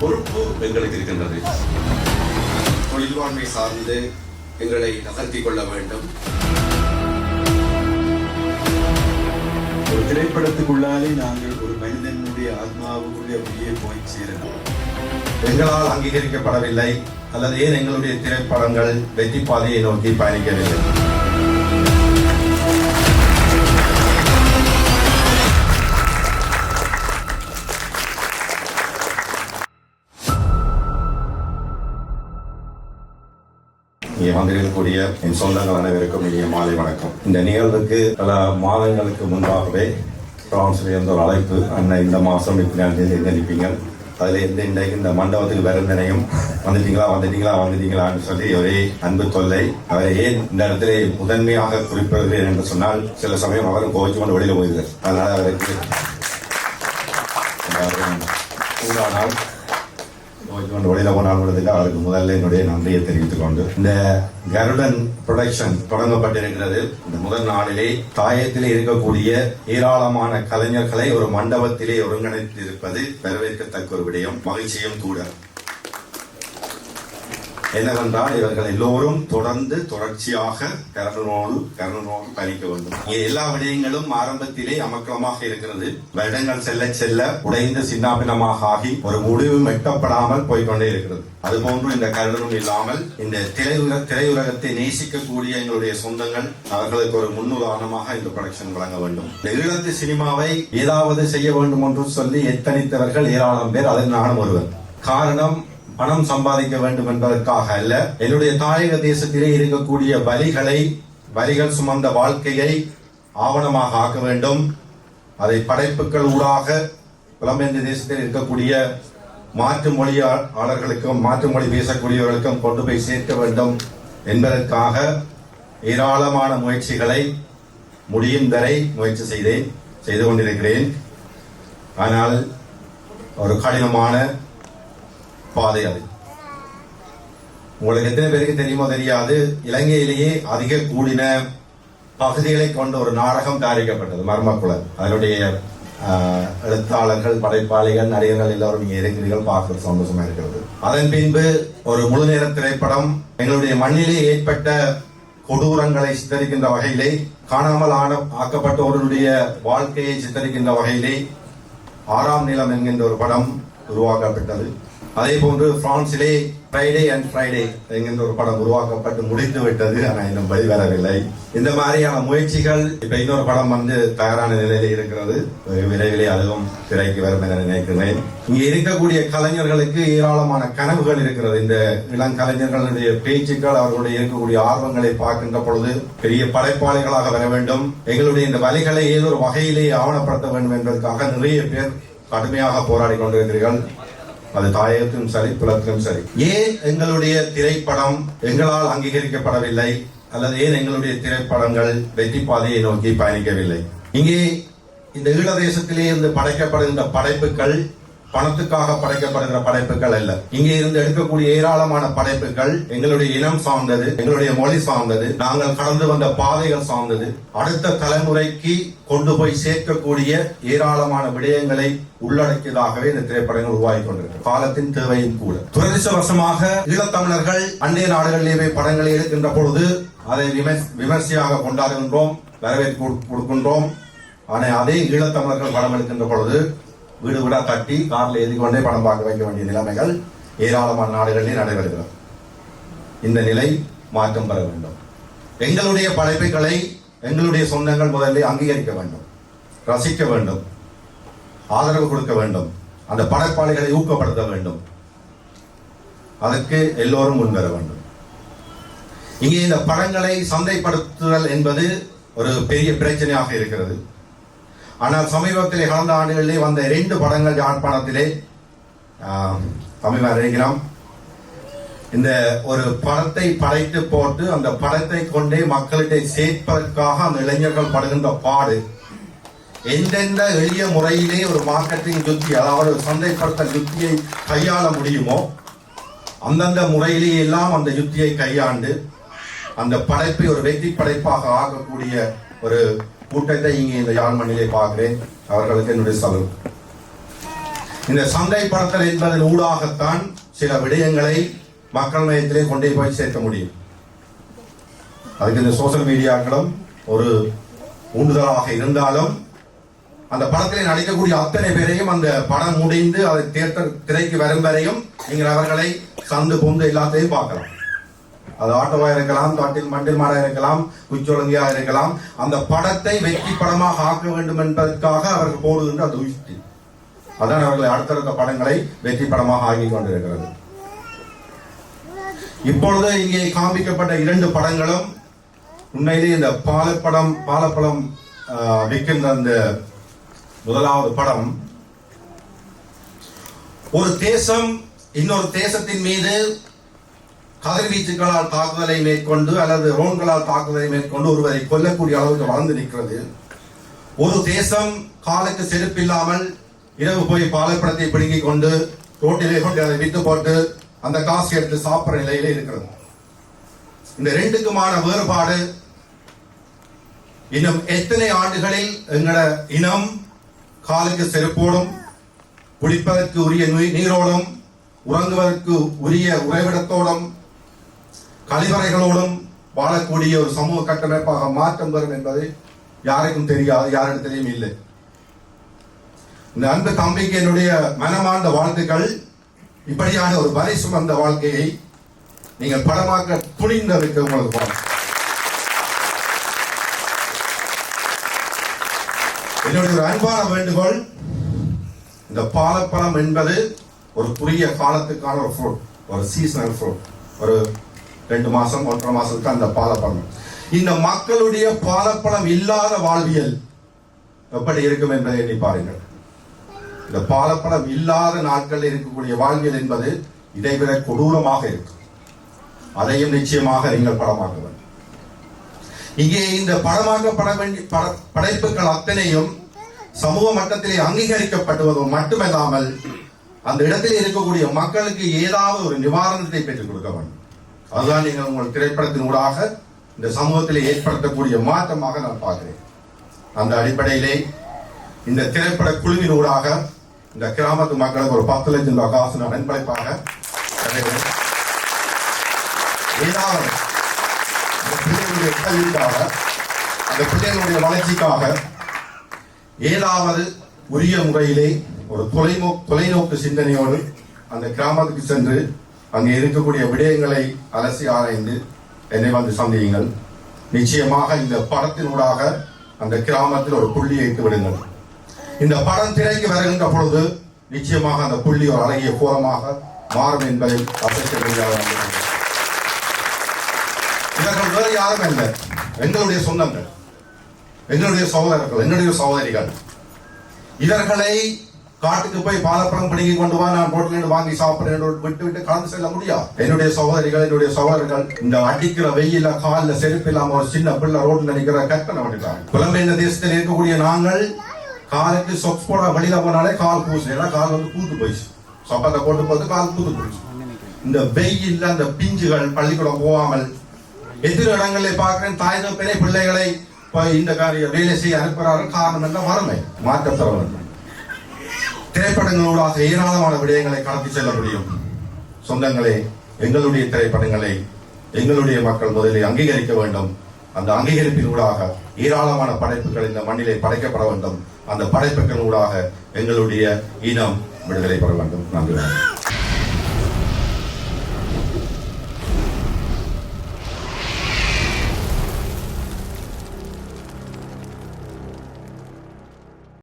பொறுப்பு எங்களுக்கு இருக்கின்றது. தொழில்வாண்மை சார்ந்து எங்களை நகர்த்திக் கொள்ள வேண்டும். ஒரு திரைப்படத்துக்குள்ளாலே நாங்கள் ஒரு மனிதனுடைய ஆத்மாவுக்குள்ளே அப்படியே போய் சேரலாம் எங்களால் அங்கீகரிக்கப்படவில்லை. அல்லது ஏன் எங்களுடைய திரைப்படங்கள் வெற்றி பாதையை நோக்கி பயணிக்கவில்லை? இங்கே வந்திருக்கக்கூடிய என் சொந்தங்கள் அனைவருக்கும் இனிய மாலை வணக்கம். இந்த நிகழ்வுக்கு பல மாதங்களுக்கு முன்பாகவே பிரான்ஸ்ல இருந்த ஒரு அழைப்பு அண்ணன் இந்த மாதம் இப்படி நினைப்பீங்க அதில் எந்த இன்றைக்கு இந்த மண்டபத்துக்கு வருந்தனையும் வந்துட்டீங்களா வந்துட்டீங்களா வந்துட்டீங்களான்னு சொல்லி ஒரே அன்பு தொல்லை. அவரை ஏன் இந்த இடத்துல முதன்மையாக குறிப்பிடுகிறேன் என்று சொன்னால் சில சமயம் அவர் கோவிச்சு கொண்டு வெளியில் போயிருக்கார். அதனால் அவருக்கு சூடானால் கொண்டு வழியில் போனால் விடுறதுக்கு அவருக்கு முதல்ல என்னுடைய நன்றியை தெரிவித்துக் கொண்டு. இந்த கருடன் ப்ரொடக்ஷன் தொடங்கப்பட்டிருக்கிறது. இந்த முதல் நாளிலே தாயத்திலே இருக்கக்கூடிய ஏராளமான கலைஞர்களை ஒரு மண்டபத்திலே ஒருங்கிணைத்திருப்பது வரவேற்கத்தக்க ஒரு விடயம். மகிழ்ச்சியும் கூட. என்னவென்றால் இவர்கள் எல்லோரும் தொடர்ந்து தொடர்ச்சியாக கருணனோடு கருணனோடு பயணிக்க வேண்டும். இங்கே எல்லா விடயங்களும் ஆரம்பத்திலே அமக்கலமாக இருக்கிறது. வருடங்கள் செல்ல செல்ல உடைந்து சின்னாபினமாக ஆகி ஒரு முடிவும் எட்டப்படாமல் போய்கொண்டே இருக்கிறது. அதுபோன்று இந்த கருடனும் இல்லாமல் இந்த திரையுல திரையுலகத்தை நேசிக்கக்கூடிய எங்களுடைய சொந்தங்கள் அவர்களுக்கு ஒரு முன்னுதாரணமாக இந்த ப்ரொடக்ஷன் வழங்க வேண்டும். இந்த ஈழத்து சினிமாவை ஏதாவது செய்ய வேண்டும் என்று சொல்லி எத்தனித்தவர்கள் ஏராளம் பேர் அதில் நானும் ஒருவர். காரணம் பணம் சம்பாதிக்க வேண்டும் என்பதற்காக அல்ல. என்னுடைய தாயக தேசத்திலே இருக்கக்கூடிய வலிகளை வலிகள் சுமந்த வாழ்க்கையை ஆவணமாக ஆக்க வேண்டும். அதை படைப்புகள் ஊடாக புலம்பெயர்ந்த தேசத்தில் இருக்கக்கூடிய மாற்று மொழியாளர்களுக்கும் மாற்று மொழி பேசக்கூடியவர்களுக்கும் கொண்டு போய் சேர்க்க வேண்டும் என்பதற்காக ஏராளமான முயற்சிகளை முடியும் வரை முயற்சி செய்தேன் செய்து கொண்டிருக்கிறேன். ஆனால் ஒரு கடினமான பாதை அது உங்களுக்கு எத்தனை பேருக்கு தெரியுமோ தெரியாது. இலங்கையிலேயே அதிக கூடின பகுதிகளை கொண்ட ஒரு நாடகம் தயாரிக்கப்பட்டது மர்மக்குல அதனுடைய எழுத்தாளர்கள் படைப்பாளிகள் நடிகர்கள் எல்லாரும் இங்கே இருக்கிறீர்கள் பார்க்கிறது சந்தோஷமா இருக்கிறது. அதன் பின்பு ஒரு முழு நேர திரைப்படம் எங்களுடைய மண்ணிலே ஏற்பட்ட கொடூரங்களை சித்தரிக்கின்ற வகையிலே காணாமல் ஆன ஆக்கப்பட்டவர்களுடைய வாழ்க்கையை சித்தரிக்கின்ற வகையிலே ஆறாம் நிலம் என்கின்ற ஒரு படம் உருவாக்கப்பட்டது. அதே போன்று பிரான்சிலே ஃப்ரைடே அண்ட் ஃப்ரைடே என்கின்ற ஒரு படம் உருவாக்கப்பட்டு முடிந்து விட்டது ஆனால் இன்னும் வெளிவரவில்லை இந்த மாதிரியான முயற்சிகள் இப்ப இன்னொரு படம் வந்து தயாரான நிலையில இருக்கிறது. விரைவிலே அதுவும் திரைக்கு வரும் என நினைக்கிறேன். இங்கே இருக்கக்கூடிய கலைஞர்களுக்கு ஏராளமான கனவுகள் இருக்கிறது. இந்த இளம் கலைஞர்களுடைய பேச்சுக்கள் அவர்களுடைய இருக்கக்கூடிய ஆர்வங்களை பார்க்கின்ற பொழுது பெரிய படைப்பாளிகளாக வர வேண்டும். எங்களுடைய இந்த வழிகளை ஏதோ ஒரு வகையிலே ஆவணப்படுத்த வேண்டும் என்பதற்காக நிறைய பேர் கடுமையாக போராடி கொண்டிருக்கிறீர்கள். அது தாயகத்திலும் சரி புலத்திலும் சரி. ஏன் எங்களுடைய திரைப்படம் எங்களால் அங்கீகரிக்கப்படவில்லை? அல்லது ஏன் எங்களுடைய திரைப்படங்கள் வெற்றி பாதையை நோக்கி பயணிக்கவில்லை? இங்கே இந்த ஈழ தேசத்திலே இருந்து படைக்கப்படுகின்ற படைப்புகள் பணத்துக்காக படைக்கப்படுகிற படைப்புகள் அல்ல. இங்கே இருந்து எடுக்கக்கூடிய ஏராளமான படைப்புகள் எங்களுடைய இனம் சார்ந்தது எங்களுடைய மொழி சார்ந்தது நாங்கள் கடந்து வந்த பாதைகள் சார்ந்தது. அடுத்த தலைமுறைக்கு கொண்டு போய் சேர்க்கக்கூடிய ஏராளமான விடயங்களை உள்ளடக்கியதாகவே இந்த திரைப்படங்கள் உருவாகி கொண்டிருக்கிறது. காலத்தின் தேவையும் கூட. துரதிருஷ்டவசமாக ஈழத்தமிழர்கள் அந்நிய நாடுகளிலே படங்களை எடுக்கின்ற பொழுது அதை விமர்சையாக கொண்டாடுகின்றோம் வரவேற்பு கொடுக்கின்றோம். ஆனால் அதே ஈழத்தமிழர்கள் படம் எடுக்கின்ற பொழுது வீடு வீடா கட்டி கார்ல ஏறி கொண்டே படம் பார்க்க வைக்க வேண்டிய நிலைமைகள் ஏராளமான நாடுகளிலே நடைபெறுகிறது. இந்த நிலை மாற்றம் பெற வேண்டும். எங்களுடைய படைப்புகளை எங்களுடைய சொந்தங்கள் முதலில் அங்கீகரிக்க வேண்டும். ரசிக்க வேண்டும். ஆதரவு கொடுக்க வேண்டும். அந்த படைப்பாளிகளை ஊக்கப்படுத்த வேண்டும். அதற்கு எல்லோரும் முன்வர வேண்டும். இங்கே இந்த படங்களை சந்தைப்படுத்துதல் என்பது ஒரு பெரிய பிரச்சனையாக இருக்கிறது. ஆனால் சமீபத்திலே கடந்த ஆண்டுகளிலே வந்த இரண்டு படங்கள் யாழ்ப்பாணத்திலே ஆஹ், தமிழ் அறிகிறோம் இந்த ஒரு படத்தை படைத்து போட்டு அந்த படத்தை கொண்டே மக்களிடையே சேர்ப்பதற்காக அந்த இளைஞர்கள் படுகின்ற பாடு எந்தெந்த எளிய முறையிலே ஒரு மார்க்கெட்டிங் யுக்தி அதாவது ஒரு சந்தைப்படுத்தல் யுக்தியை கையாள முடியுமோ அந்தந்த முறையிலே எல்லாம் அந்த யுக்தியை கையாண்டு அந்த படைப்பை ஒரு வெற்றி படைப்பாக ஆகக்கூடிய ஒரு கூட்டத்தை இங்கே இந்த யாழ் மண்ணிலே பார்க்கிறேன். அவர்களுக்கு என்னுடைய சலு இந்த சந்தைப்படுத்தல் என்பதன் ஊடாகத்தான் சில விடயங்களை மக்கள் மையத்திலே கொண்டே போய் சேர்க்க முடியும். அதுக்கு இந்த சோசியல் மீடியாக்களும் ஒரு ஊண்டுதலாக இருந்தாலும் அந்த படத்திலே நடிக்கக்கூடிய அத்தனை பேரையும் அந்த படம் முடிந்து அதை தியேட்டர் திரைக்கு வரும் வரையும் நீங்கள் அவர்களை சந்து பொந்து எல்லாத்தையும் பார்க்கலாம். அது ஆட்டோவா இருக்கலாம் தொட்டில் மண்டில் மாடா இருக்கலாம் குச்சொலங்கியா இருக்கலாம். அந்த படத்தை வெற்றி படமாக ஆக்க வேண்டும் என்பதற்காக அவர்கள் போடுகின்ற அந்த யுக்தி அதான் அவர்கள் அடுத்தடுத்த படங்களை வெற்றி படமாக ஆகி கொண்டிருக்கிறது. இப்பொழுது இங்கே காண்பிக்கப்பட்ட இரண்டு படங்களும் உண்மையிலே இந்த பாலப்படம் பாலப்படம் ஆஹ், விற்கின்ற அந்த முதலாவது படம். ஒரு தேசம் இன்னொரு தேசத்தின் மீது கதிர்வீச்சுகளால் தாக்குதலை மேற்கொண்டு அல்லது ரோன்களால் தாக்குதலை மேற்கொண்டு ஒருவரை கொல்லக்கூடிய அளவுக்கு வளர்ந்து நிற்கிறது. ஒரு தேசம் காலுக்கு செருப்பில்லாமல் இரவு போய் பாலைப்படத்தை பிடுங்கிக் கொண்டு ரோட்டிலே கொண்டு அதை விட்டு போட்டு அந்த காசு எடுத்து சாப்பிட்ற நிலையில இருக்கிறது. இந்த ரெண்டுக்குமான வேறுபாடு இன்னும் எத்தனை ஆண்டுகளில் எங்களோட இனம் காலுக்கு செருப்போடும் குடிப்பதற்கு உரிய நீரோடும் உறங்குவதற்கு உரிய உறைவிடத்தோடும் கழிவறைகளோடும் வாழக்கூடிய ஒரு சமூக கட்டமைப்பாக மாற்றம் வரும் என்பது யாருக்கும் தெரியாது யாரிடத்திலையும் இல்லை இந்த அன்பு தம்பிக்கு என்னுடைய மனமார்ந்த வாழ்த்துக்கள் இப்படியான ஒரு வரை சுமந்த வாழ்க்கையை நீங்கள் படமாக்க துணிந்ததுக்கு உங்களுக்கு வாழ்த்து. என்னுடைய ஒரு அன்பான வேண்டுகோள் இந்த பாலப்பழம் என்பது ஒரு குறுகிய காலத்துக்கான ஒரு ஃப்ரூட் ஒரு சீசனல் ஃப்ரூட் ஒரு ரெண்டு மாசம் ஒன்றரை மாசத்துக்கு அந்த பாலப்பழம் இந்த மக்களுடைய பாலப்பழம் இல்லாத வாழ்வியல் எப்படி இருக்கும் என்பதை எண்ணி பாருங்கள். இந்த பாலப்பழம் இல்லாத நாட்களில் இருக்கக்கூடிய வாழ்வியல் என்பது இதைவிட கொடூரமாக இருக்கும். அதையும் நிச்சயமாக நீங்கள் படமாக்க வேண்டும் இங்கே இந்த படமாக்கப்பட வேண்டிய பட- படைப்புகள் அத்தனையும் சமூக மட்டத்திலே அங்கீகரிக்கப்படுவது மட்டுமல்லாமல் அந்த இடத்தில் இருக்கக்கூடிய மக்களுக்கு ஏதாவது ஒரு நிவாரணத்தை பெற்றுக் கொடுக்க வேண்டும். அதுதான் நீங்கள் உங்கள் திரைப்படத்தின் ஊடாக இந்த சமூகத்தில் ஏற்படுத்தக்கூடிய மாற்றமாக நான் பார்க்கிறேன். அந்த அடிப்படையிலே இந்த திரைப்பட குழுவின் ஊடாக இந்த கிராமத்து மக்களுக்கு ஒரு பத்து லட்சம் ரூபாய் காசு நான் ஏதாவது அந்த பிள்ளைகளுடைய கல்விக்காக அந்த பிள்ளைகளுடைய வளர்ச்சிக்காக ஏதாவது உரிய முறையிலே ஒரு தொலைநோ தொலைநோக்கு சிந்தனையோடு அந்த கிராமத்துக்கு சென்று அங்கே இருக்கக்கூடிய விடயங்களை அலசி ஆராய்ந்து என்னை வந்து சந்தியுங்கள். நிச்சயமாக இந்த படத்தினூடாக அந்த கிராமத்தில் ஒரு புள்ளியை இட்டு விடுங்கள். இந்த படம் திரைக்கு வருகின்ற பொழுது நிச்சயமாக அந்த புள்ளி ஒரு அழகிய கோலமாக மாறும் என்பதை அசைக்க இவர்கள் வேறு யாரும் அல்ல எங்களுடைய சொந்தங்கள் எங்களுடைய சகோதரர்கள் எங்களுடைய சகோதரிகள். இவர்களை காட்டுக்கு போய் பாலப்பழம் பிடிங்கி கொண்டு வா நான் ரோட்ல வாங்கி சாப்பிடுறேன் விட்டு விட்டு கலந்து செல்ல முடியாது. என்னுடைய சகோதரிகள் என்னுடைய சகோதரர்கள் இந்த அடிக்கிற வெயில காலில் செருப்பு இல்லாம ஒரு சின்ன பிள்ளை ரோட்ல நிக்கிற கற்பனை பண்ணிட்டாங்க புலம்பெயர்ந்த தேசத்தில் இருக்கக்கூடிய நாங்கள் காலுக்கு சொக்ஸ் போட வெளியில போனாலே கால் பூசு ஏன்னா கால் வந்து பூத்து போயிடுச்சு. சொப்பத்தை போட்டு போட்டு கால் பூத்து போயிடுச்சு. இந்த வெயில்ல அந்த பிஞ்சுகள் பள்ளிக்கூடம் போகாமல் எதிர் இடங்களை பார்க்கிறேன் தாய் தகப்பனே பிள்ளைகளை போய் இந்த காரிய வேலை செய்ய அனுப்புறாரு. காரணம் என்ன? வறுமை. மாற்றத்தரம் வேண்டும் திரைப்படங்களூடாக ஏராளமான விடயங்களை கடத்தி செல்ல முடியும். சொந்தங்களே எங்களுடைய திரைப்படங்களை எங்களுடைய மக்கள் முதலில் அங்கீகரிக்க வேண்டும். அந்த அங்கீகரிப்பினூடாக ஏராளமான படைப்புகள் இந்த மண்ணிலே படைக்கப்பட வேண்டும். அந்த படைப்புகள் ஊடாக எங்களுடைய இனம் விடுதலை பெற வேண்டும். நன்றி.